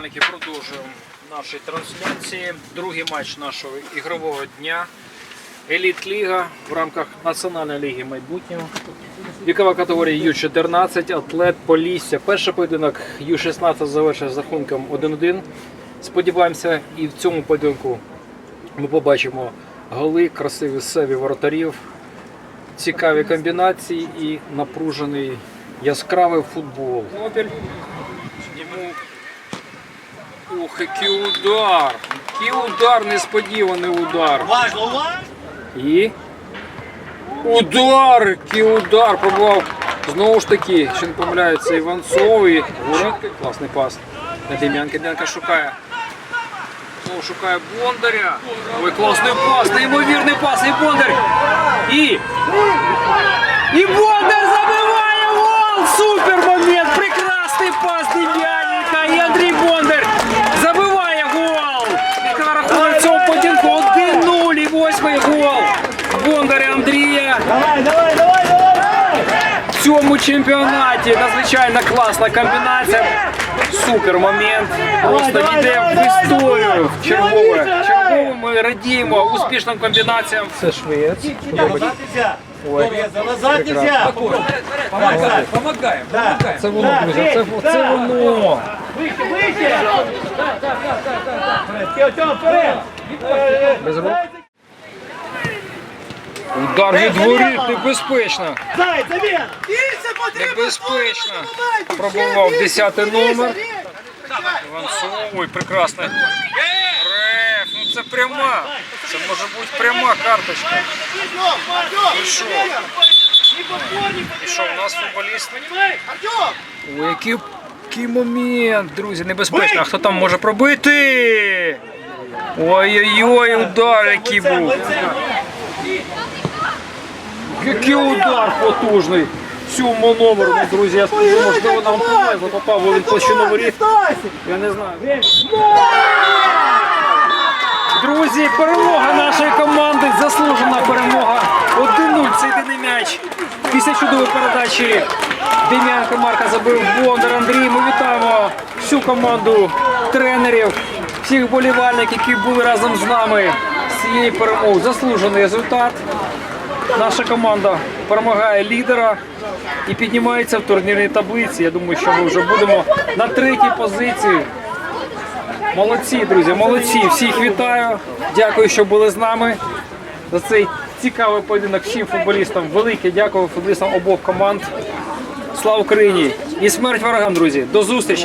вболівальники, продовжуємо наші трансляції. Другий матч нашого ігрового дня. Еліт Ліга в рамках Національної ліги майбутнього. Вікова категорія Ю-14, атлет Полісся. Перший поєдинок Ю-16 завершив з рахунком 1-1. Сподіваємося, і в цьому поєдинку ми побачимо голи, красиві севі воротарів, цікаві комбінації і напружений яскравий футбол. Йому Ух, який удар! Який удар, несподіваний удар. Важно, уважно. І удар! Який удар! Пробував знову ж таки, що не помиляється Іванцов і Воронки. Класний пас. Дем'янка. Дем'янка шукає. Знову шукає Бондаря. Ой, класний пас, неймовірний пас. І Бондар. І. І Бондар забиває гол! Супер момент! Прекрасний пас Дем'яненка. І Андрій Бондар забиває гол! Яка рахунок в цьому поєдинку 1-0 і восьмий гол. Бондаря Андрія Давай, давай, давай, давай. в цьому чемпіонаті. Надзвичайно класна комбінація. Супер момент. Просто давай, йде давай, в давай, історію. давай. Чергове. Давай, Чергове ми радіємо успішним комбінаціям. Це швець. Назад нельзя. Ой. Назад нельзя. Помогаем, помогаем, Да. помогаем. Це воно, друзі, це, це воно. Выше, выше. Тём, Тём, вперед. Э, Без рук. Удар від воріт небезпечно. Зай, замена. Небезпечно. Пробував 10 номер. Іванцов, ой, прекрасно. Реф, ну це пряма. Це може бути пряма карточка. Ну що? І що, у нас футболіст? Ой, який, який момент, друзі, небезпечно. А хто там може пробити? Ой-ой-ой, удар який був. Який удар потужний. Цьому номеру, ну, друзі, я скажу, можливо, нам повезло, попав він площину воріт. Я не знаю. Друзі, перемога нашої команди, заслужена перемога. 1-0 це єдиний м'яч. Після чудової передачі Дем'янко Марка забив Бондар Андрій. Ми вітаємо всю команду тренерів, всіх болівальників, які були разом з нами з цієї перемоги. Заслужений результат. Наша команда перемагає лідера і піднімається в турнірній таблиці. Я думаю, що ми вже будемо на третій позиції. Молодці, друзі, молодці. Всіх вітаю. Дякую, що були з нами. За цей цікавий поєдинок всім футболістам. Велике дякую футболістам обох команд. Слава Україні! І смерть ворогам, друзі. До зустрічі!